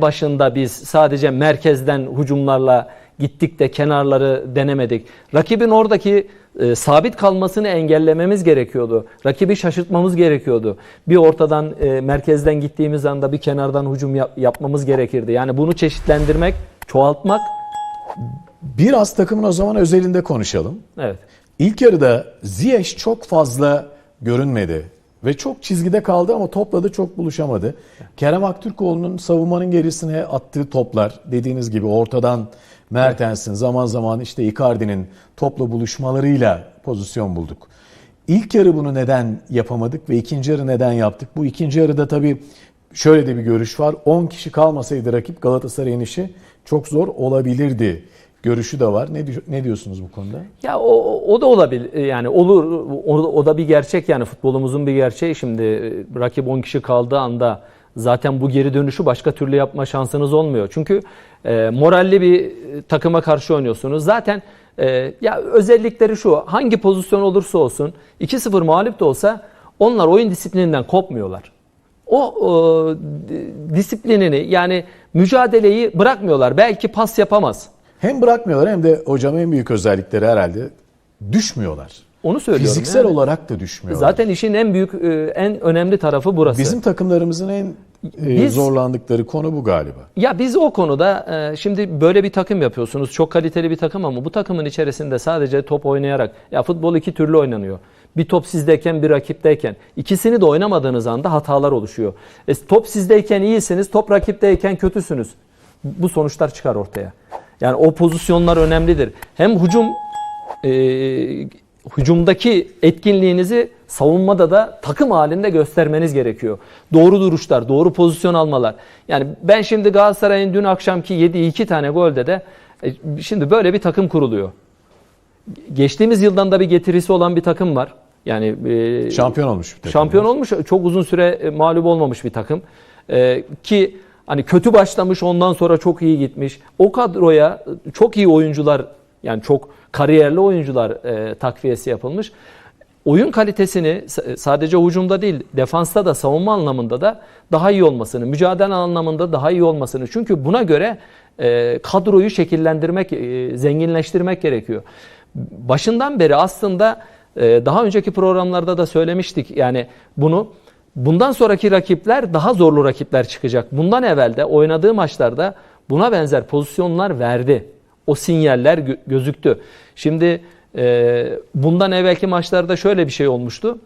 başında biz sadece merkezden hücumlarla gittik de kenarları denemedik. Rakibin oradaki e, sabit kalmasını engellememiz gerekiyordu. Rakibi şaşırtmamız gerekiyordu. Bir ortadan e, merkezden gittiğimiz anda bir kenardan hücum yap- yapmamız gerekirdi. Yani bunu çeşitlendirmek, çoğaltmak Biraz takımın o zaman özelinde konuşalım. evet. İlk yarıda Ziyech çok fazla görünmedi ve çok çizgide kaldı ama topla da çok buluşamadı. Kerem Aktürkoğlu'nun savunmanın gerisine attığı toplar dediğiniz gibi ortadan Mertens'in zaman zaman işte Icardi'nin topla buluşmalarıyla pozisyon bulduk. İlk yarı bunu neden yapamadık ve ikinci yarı neden yaptık? Bu ikinci yarıda tabii şöyle de bir görüş var. 10 kişi kalmasaydı rakip Galatasaray'ın işi çok zor olabilirdi görüşü de var. Ne, ne diyorsunuz bu konuda? Ya o, o da olabilir yani olur o, o da bir gerçek yani futbolumuzun bir gerçeği şimdi e, rakip 10 kişi kaldığı anda zaten bu geri dönüşü başka türlü yapma şansınız olmuyor. Çünkü e, moralli bir e, takıma karşı oynuyorsunuz. Zaten e, ya özellikleri şu hangi pozisyon olursa olsun 2-0 mağlup da olsa onlar oyun disiplininden kopmuyorlar. O, o di- disiplinini yani mücadeleyi bırakmıyorlar. Belki pas yapamaz. Hem bırakmıyorlar hem de hocam en büyük özellikleri herhalde düşmüyorlar. Onu söylüyorum. Fiziksel yani. olarak da düşmüyorlar. Zaten işin en büyük, e, en önemli tarafı burası. bizim takımlarımızın en e, Biz- zorlandıkları konu bu galiba. Ya biz o konuda e, şimdi böyle bir takım yapıyorsunuz. Çok kaliteli bir takım ama bu takımın içerisinde sadece top oynayarak ya futbol iki türlü oynanıyor. Bir top sizdeyken bir rakipteyken. ikisini de oynamadığınız anda hatalar oluşuyor. E, top sizdeyken iyisiniz, top rakipteyken kötüsünüz. Bu sonuçlar çıkar ortaya. Yani o pozisyonlar önemlidir. Hem hücum e, hücumdaki etkinliğinizi savunmada da takım halinde göstermeniz gerekiyor. Doğru duruşlar, doğru pozisyon almalar. Yani ben şimdi Galatasaray'ın dün akşamki yediği iki tane golde de e, şimdi böyle bir takım kuruluyor. Geçtiğimiz yıldan da bir getirisi olan bir takım var. Yani e, Şampiyon olmuş bir takım. Şampiyon olmuş, çok uzun süre e, mağlup olmamış bir takım. Ee, ki hani kötü başlamış, ondan sonra çok iyi gitmiş. O kadroya e, çok iyi oyuncular, yani çok kariyerli oyuncular e, takviyesi yapılmış. Oyun kalitesini s- sadece hücumda değil, defansta da savunma anlamında da daha iyi olmasını, mücadele anlamında daha iyi olmasını. Çünkü buna göre e, kadroyu şekillendirmek, e, zenginleştirmek gerekiyor. Başından beri aslında ee, Daha önceki programlarda da söylemiştik yani bunu. Bundan sonraki rakipler daha zorlu rakipler çıkacak. Bundan evvel de oynadığı maçlarda buna benzer pozisyonlar verdi. O sinyaller gö- gözüktü. Şimdi e, bundan evvelki maçlarda şöyle bir şey olmuştu.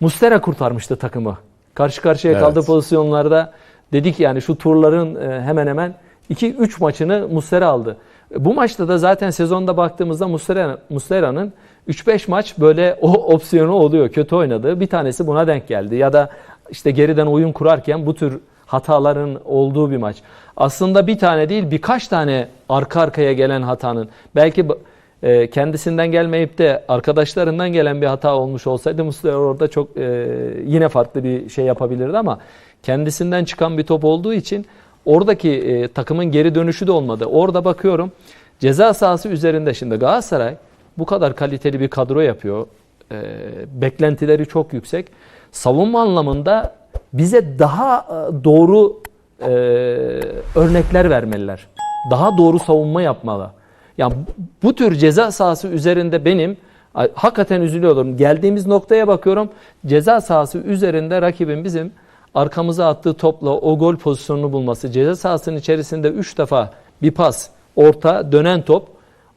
Mustera kurtarmıştı takımı. Karşı karşıya Evet. kaldığı pozisyonlarda dedik yani şu turların e, hemen hemen 2-3 maçını Mustera aldı. Bu maçta da zaten sezonda baktığımızda Muslera- Muslera'nın 3-5 maç böyle o opsiyonu oluyor. Kötü oynadığı. Bir tanesi buna denk geldi. Ya da işte geriden oyun kurarken bu tür hataların olduğu bir maç. Aslında bir tane değil birkaç tane arka arkaya gelen hatanın belki e, kendisinden gelmeyip de arkadaşlarından gelen bir hata olmuş olsaydı Muslera orada çok e, yine farklı bir şey yapabilirdi ama kendisinden çıkan bir top olduğu için oradaki e, takımın geri dönüşü de olmadı. Orada bakıyorum ceza sahası üzerinde şimdi Galatasaray bu kadar kaliteli bir kadro yapıyor. E, beklentileri çok yüksek. Savunma anlamında bize daha e, doğru e, örnekler vermeliler. Daha doğru savunma yapmalı. Yani bu tür ceza sahası üzerinde benim hakikaten üzülüyorum. Geldiğimiz noktaya bakıyorum. Ceza sahası üzerinde rakibin bizim arkamıza attığı topla o gol pozisyonunu bulması, ceza sahasının içerisinde 3 defa bir pas, orta, dönen top,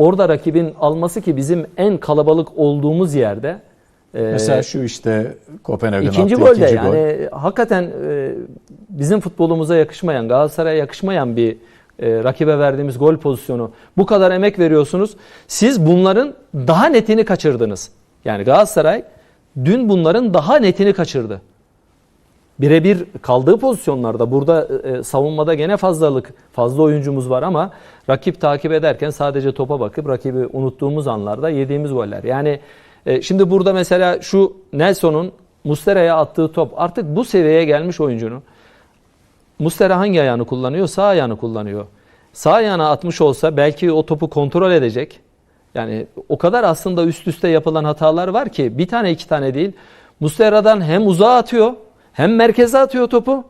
orada rakibin alması ki bizim en kalabalık olduğumuz yerde e, Mesela şu işte Kopenhag'ın İkinci attığı gol de ikinci yani hakikaten e, bizim futbolumuza yakışmayan, Galatasaray'a yakışmayan bir e, rakibe verdiğimiz gol pozisyonu. Bu kadar emek veriyorsunuz. Siz bunların daha netini kaçırdınız. Yani Galatasaray dün bunların daha netini kaçırdı. Birebir kaldığı pozisyonlarda burada e, savunmada gene fazlalık, fazla oyuncumuz var ama rakip takip ederken sadece topa bakıp rakibi unuttuğumuz anlarda yediğimiz goller. Yani e, şimdi burada mesela şu Nelson'un Mustera'ya attığı top artık bu seviyeye gelmiş oyuncunun Mustera hangi ayağını kullanıyor? Sağ ayağını kullanıyor. Sağ ayağına atmış olsa belki o topu kontrol edecek. Yani o kadar aslında üst üste yapılan hatalar var ki bir tane iki tane değil. Mustera'dan hem uzağa atıyor hem merkeze atıyor topu.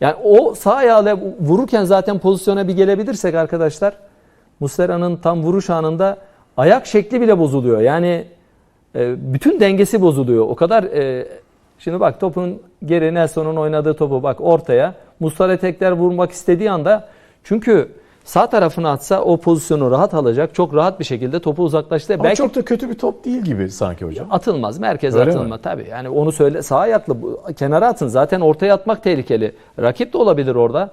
Yani o sağ ayağıyla vururken zaten pozisyona bir gelebilirsek arkadaşlar Muslera'nın tam vuruş anında ayak şekli bile bozuluyor. Yani e, bütün dengesi bozuluyor. O kadar e, şimdi bak topun geri Nelson'un oynadığı topu bak ortaya. Muslera tekrar vurmak istediği anda çünkü sağ tarafına atsa o pozisyonu rahat alacak. Çok rahat bir şekilde topu uzaklaştı. Ama Belki çok da kötü bir top değil gibi sanki hocam. atılmaz. Merkeze Öyle atılma mi? tabii. Yani onu söyle sağ ayaklı kenara atın. Zaten ortaya atmak tehlikeli. Rakip de olabilir orada.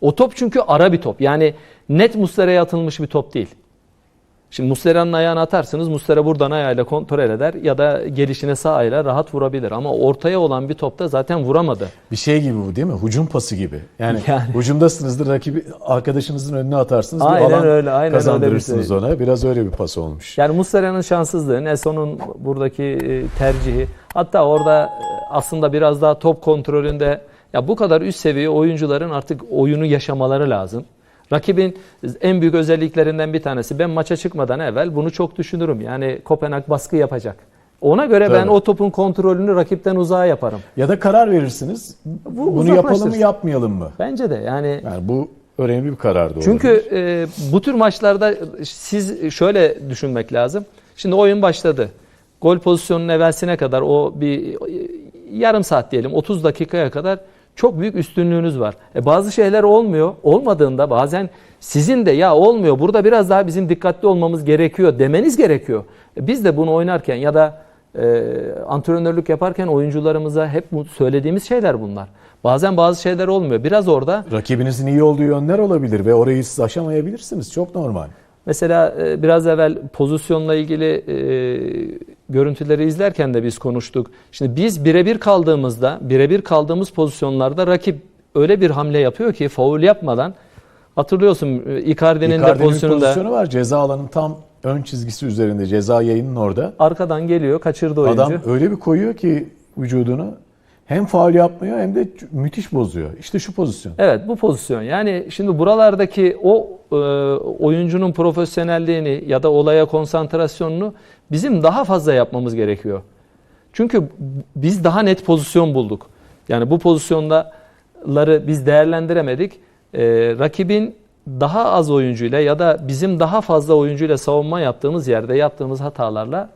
O top çünkü ara bir top. Yani net Muslera'ya atılmış bir top değil. Şimdi Muslera'nın ayağını atarsınız. Muslera buradan ayağıyla kontrol eder ya da gelişine sağ ayağıyla rahat vurabilir. Ama ortaya olan bir topta zaten vuramadı. Bir şey gibi bu değil mi? Hucum pası gibi. Yani, Yani. hücumdasınızdır rakibi arkadaşınızın önüne atarsınız Aynen bir alan öyle, aynen öyle bir kazandırırsınız şey. ona. Biraz öyle bir pas olmuş. Yani Muslera'nın şanssızlığı, Nelson'un buradaki e, tercihi. Hatta orada e, aslında biraz daha top kontrolünde ya bu kadar üst seviye oyuncuların artık oyunu yaşamaları lazım. Rakibin en büyük özelliklerinden bir tanesi ben maça çıkmadan evvel bunu çok düşünürüm. Yani Kopenhag baskı yapacak. Ona göre ben Tabii. o topun kontrolünü rakipten uzağa yaparım. Ya da karar verirsiniz. Bunu yapalım mı yapmayalım mı? Bence de yani Yani bu önemli bir karar da Çünkü e, bu tür maçlarda siz şöyle düşünmek lazım. Şimdi oyun başladı. Gol pozisyonunun evvelsine kadar o bir e, yarım saat diyelim 30 dakikaya kadar çok büyük üstünlüğünüz var. E, bazı şeyler olmuyor. Olmadığında bazen sizin de ya olmuyor burada biraz daha bizim dikkatli olmamız gerekiyor demeniz gerekiyor. E, biz de bunu oynarken ya da e, antrenörlük yaparken oyuncularımıza hep söylediğimiz şeyler bunlar. Bazen bazı şeyler olmuyor. Biraz orada Rakibinizin iyi olduğu yönler olabilir ve orayı siz aşamayabilirsiniz. Çok normal. Mesela e, biraz evvel pozisyonla ilgili e, görüntüleri izlerken de biz konuştuk. Şimdi biz birebir kaldığımızda, birebir kaldığımız pozisyonlarda rakip öyle bir hamle yapıyor ki faul yapmadan hatırlıyorsun e, Icardi'nin de Icardi'nin bir pozisyonunda pozisyonu var. Ceza alanının tam ön çizgisi üzerinde. Ceza yayının orada. arkadan geliyor, kaçırdı oyuncu. Adam öyle bir koyuyor ki vücudunu hem faul yapmıyor hem de müthiş bozuyor. İşte şu pozisyon. Evet bu pozisyon. Yani şimdi buralardaki o e, oyuncunun profesyonelliğini ya da olaya konsantrasyonunu bizim daha fazla yapmamız gerekiyor. Çünkü biz daha net pozisyon bulduk. Yani bu pozisyonları biz değerlendiremedik. E, rakibin daha az oyuncuyla ya da bizim daha fazla oyuncuyla savunma yaptığımız yerde yaptığımız hatalarla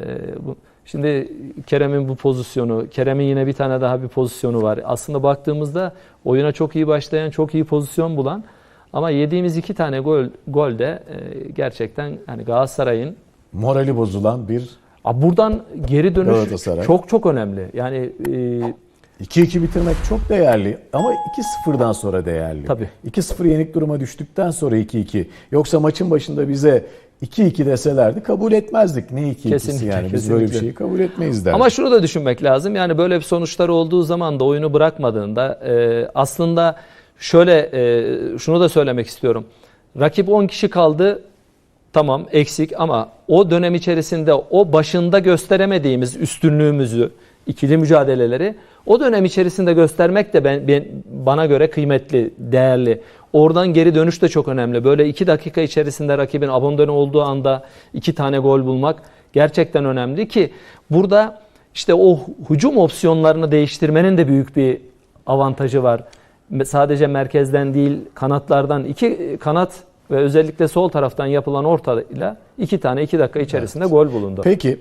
e, bu, şimdi Kerem'in bu pozisyonu, Kerem'in yine bir tane daha bir pozisyonu var. Aslında baktığımızda oyuna çok iyi başlayan, çok iyi pozisyon bulan ama yediğimiz iki tane gol gol de e, gerçekten hani Galatasaray'ın Morali bozulan bir buradan geri dönüş çok çok önemli. Yani e, 2-2 bitirmek çok değerli ama 2-0'dan sonra değerli. Tabii. 2-0 yenik duruma düştükten sonra 2-2. Yoksa maçın başında bize 2-2 deselerdi kabul etmezdik. Ne 2-2'si Kesinlikle, yani biz böyle bir kesinlikle. şeyi kabul etmeyiz derdik. Ama şunu da düşünmek lazım. Yani böyle bir sonuçlar olduğu zaman da oyunu bırakmadığında e, aslında şöyle e, şunu da söylemek istiyorum. Rakip 10 kişi kaldı. Tamam eksik ama o dönem içerisinde o başında gösteremediğimiz üstünlüğümüzü, ikili mücadeleleri o dönem içerisinde göstermek de ben, ben bana göre kıymetli, değerli. Oradan geri dönüş de çok önemli. Böyle iki dakika içerisinde rakibin abandone olduğu anda iki tane gol bulmak gerçekten önemli ki burada işte o hücum opsiyonlarını değiştirmenin de büyük bir avantajı var. Sadece merkezden değil kanatlardan iki kanat ve özellikle sol taraftan yapılan ortayla iki tane iki dakika içerisinde gol bulundu. Peki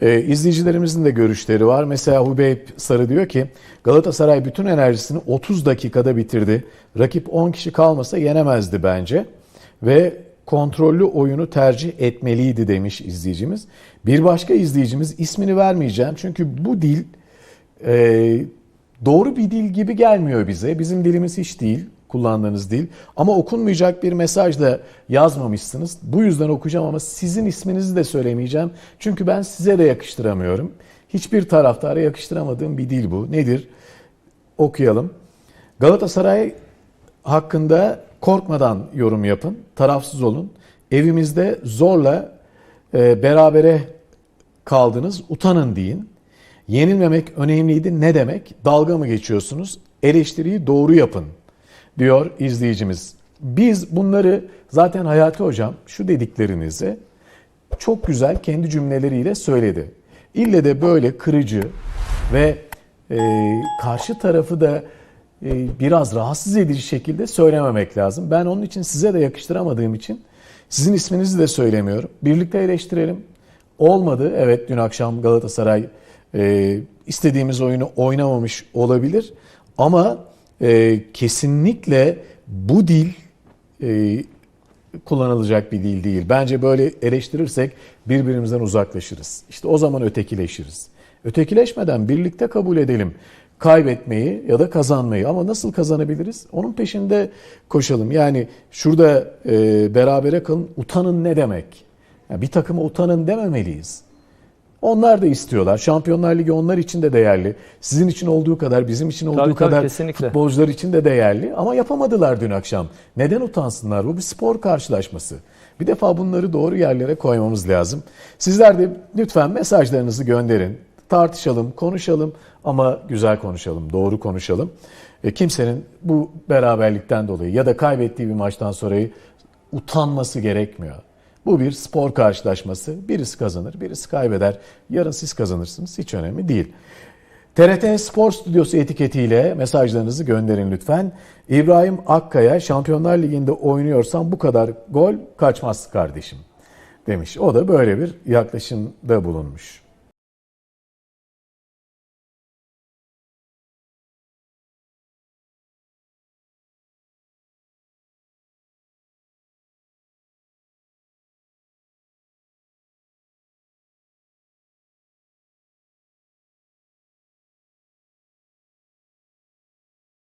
e, izleyicilerimizin de görüşleri var. Mesela Hubeyb Sarı diyor ki Galatasaray bütün enerjisini 30 dakikada bitirdi. Rakip 10 kişi kalmasa yenemezdi bence. Ve kontrollü oyunu tercih etmeliydi demiş izleyicimiz. Bir başka izleyicimiz ismini vermeyeceğim çünkü bu dil e, doğru bir dil gibi gelmiyor bize. Bizim dilimiz hiç değil kullandığınız dil. Ama okunmayacak bir mesaj da yazmamışsınız. Bu yüzden okuyacağım ama sizin isminizi de söylemeyeceğim. Çünkü ben size de yakıştıramıyorum. Hiçbir taraftara yakıştıramadığım bir dil bu. Nedir? Okuyalım. Galatasaray hakkında korkmadan yorum yapın. Tarafsız olun. Evimizde zorla e, berabere kaldınız. Utanın deyin. Yenilmemek önemliydi. Ne demek? Dalga mı geçiyorsunuz? Eleştiriyi doğru yapın diyor izleyicimiz. Biz bunları zaten Hayati Hocam şu dediklerinizi çok güzel kendi cümleleriyle söyledi. İlle de böyle kırıcı ve e, karşı tarafı da e, biraz rahatsız edici şekilde söylememek lazım. Ben onun için size de yakıştıramadığım için sizin isminizi de söylemiyorum. Birlikte eleştirelim. Olmadı. Evet dün akşam Galatasaray e, istediğimiz oyunu oynamamış olabilir. Ama e, kesinlikle bu dil e, kullanılacak bir dil değil. Bence böyle eleştirirsek birbirimizden uzaklaşırız. İşte o zaman ötekileşiriz. Ötekileşmeden birlikte kabul edelim kaybetmeyi ya da kazanmayı ama nasıl kazanabiliriz? Onun peşinde koşalım. Yani şurada e, berabere kalın utanın ne demek? Yani bir takıma utanın dememeliyiz. Onlar da istiyorlar. Şampiyonlar Ligi onlar için de değerli. Sizin için olduğu kadar, bizim için olduğu Tabii, tabii, kadar kesinlikle. futbolcular için de değerli. Ama yapamadılar dün akşam. Neden utansınlar? Bu bir spor karşılaşması. Bir defa bunları doğru yerlere koymamız lazım. Sizler de lütfen mesajlarınızı gönderin. Tartışalım, konuşalım ama güzel konuşalım, doğru konuşalım. E, kimsenin bu beraberlikten dolayı ya da kaybettiği bir maçtan sonra utanması gerekmiyor. Bu bir spor karşılaşması. Birisi kazanır, birisi kaybeder. Yarın siz kazanırsınız. Hiç önemli değil. TRT Spor Stüdyosu etiketiyle mesajlarınızı gönderin lütfen. İbrahim Akkaya Şampiyonlar Ligi'nde oynuyorsan bu kadar gol kaçmaz kardeşim demiş. O da böyle bir yaklaşımda bulunmuş.